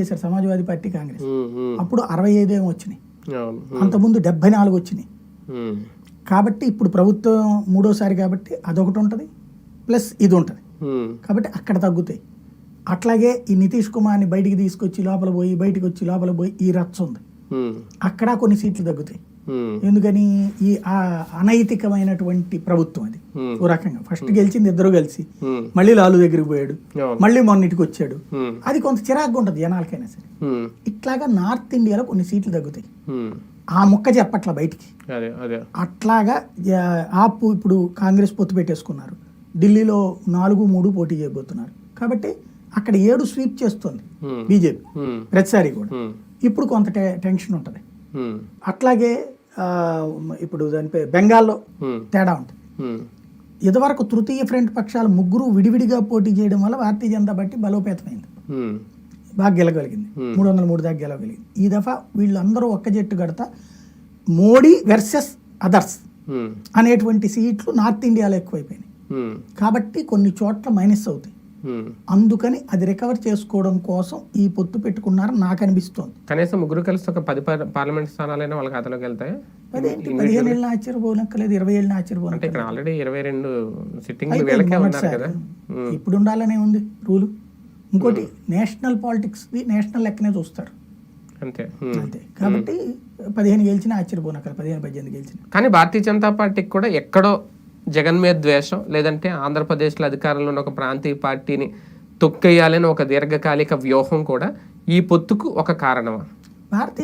చేశారు సమాజ్వాదీ పార్టీ కాంగ్రెస్. అప్పుడు అరవై ఐదు ఏమో వచ్చినాయి. అంతకుముందు డెబ్బై నాలుగు వచ్చినాయి. కాబట్టి ఇప్పుడు ప్రభుత్వం మూడోసారి కాబట్టి అదొకటి ఉంటుంది ప్లస్ ఇది ఉంటుంది. కాబట్టి అక్కడ తగ్గుతాయి. అట్లాగే ఈ నితీష్ కుమార్ని బయటికి తీసుకొచ్చి లోపల పోయి బయటికి వచ్చి లోపల పోయి ఈ రచ్చ ఉంది. అక్కడ కొన్ని సీట్లు తగ్గుతాయి. ఎందుకని ఈ ఆ అనైతికమైనటువంటి ప్రభుత్వం అది. ఉమ్, ఓ రకంగా. ఫస్ట్ గెలిచింది ఇద్దరు కలిసి. మళ్ళీ లాలు దగ్గరికి పోయాడు. మళ్ళీ మొన్నిటికి వచ్చాడు అది కొంత చిరాకుగా ఉంటుంది జనాలకైనా సరే. ఇట్లాగా నార్త్ ఇండియాలో కొన్ని సీట్లు తగ్గుతాయి. ఆ ముక్క చెప్పట్ల బయటికి. అట్లాగా ఆపు ఇప్పుడు కాంగ్రెస్ పొత్తు పెట్టేసుకున్నారు. ఢిల్లీలో నాలుగు మూడు పోటీ చేయబోతున్నారు. కాబట్టి అక్కడ ఏడు స్వీప్ చేస్తుంది బీజేపీ. ప్రతిసారి కూడా. ఇప్పుడు కొంత టెన్షన్ ఉంటుంది. అట్లాగే ఇప్పుడు దాని పేరు బెంగాల్లో తేడా ఉంటుంది. ఇదివరకు తృతీయ ఫ్రంట్ పక్షాలు ముగ్గురు విడివిడిగా పోటీ చేయడం వల్ల భారతీయ జనతా పార్టీ బలోపేతమైంది. బాగా గెలగలిగింది. మూడు వందల మూడు దాకా గెలవగలిగింది. ఈ దఫా వీళ్ళందరూ ఒక్క జట్టు కడతా మోడీ వెర్సెస్ అదర్స్ అనేటువంటి సీట్లు నార్త్ ఇండియాలో ఎక్కువైపోయినాయి. కాబట్టి కొన్ని చోట్ల మైనస్ అవుతాయి. అందుకని అది రికవర్ చేసుకోవడం కోసం ఈ పొత్తు పెట్టుకున్నారని నాకు అనిపిస్తోంది కనీసం ముగ్గురు కలిసి ఒక పది పార్- పార్లమెంట్ స్థానాలైనా వాళ్ళ ఖాతాలోకి వెళ్తాయి అదేంటి పదిహేను ఏళ్ళని ఆశ్చర్యపోనక్కలేదు ఇరవై ఏళ్ళని అంటే ఆశ్చర్యపోనక్కలేదు ఇక్కడ ఆల్రెడీ ఇరవై రెండు వీళ్ళకే మొన్నటిసారి. కదా. ఇప్పుడు ఉండాలనే ఉంది రూలు. ఇంకోటి నేషనల్ పాలిటిక్స్ నేషనల్ లెక్కనే చూస్తారు. అంతే. అంతే. కాబట్టి పదిహేను గెలిచినా ఆశ్చర్యపోనక్కర్ పదిహేను పద్దెనిమిది గెలిచిన. కానీ భారతీయ జనతా పార్టీకి కూడా ఎక్కడో జగన్ మీద ద్వేషం లేదంటే ఆంధ్రప్రదేశ్లో అధికారంలో ఉన్న ఒక ప్రాంతీయ పార్టీని తొక్కేయాలని ఒక దీర్ఘకాలిక వ్యూహం కూడా ఈ పొత్తుకు ఒక కారణమా? భారతీయ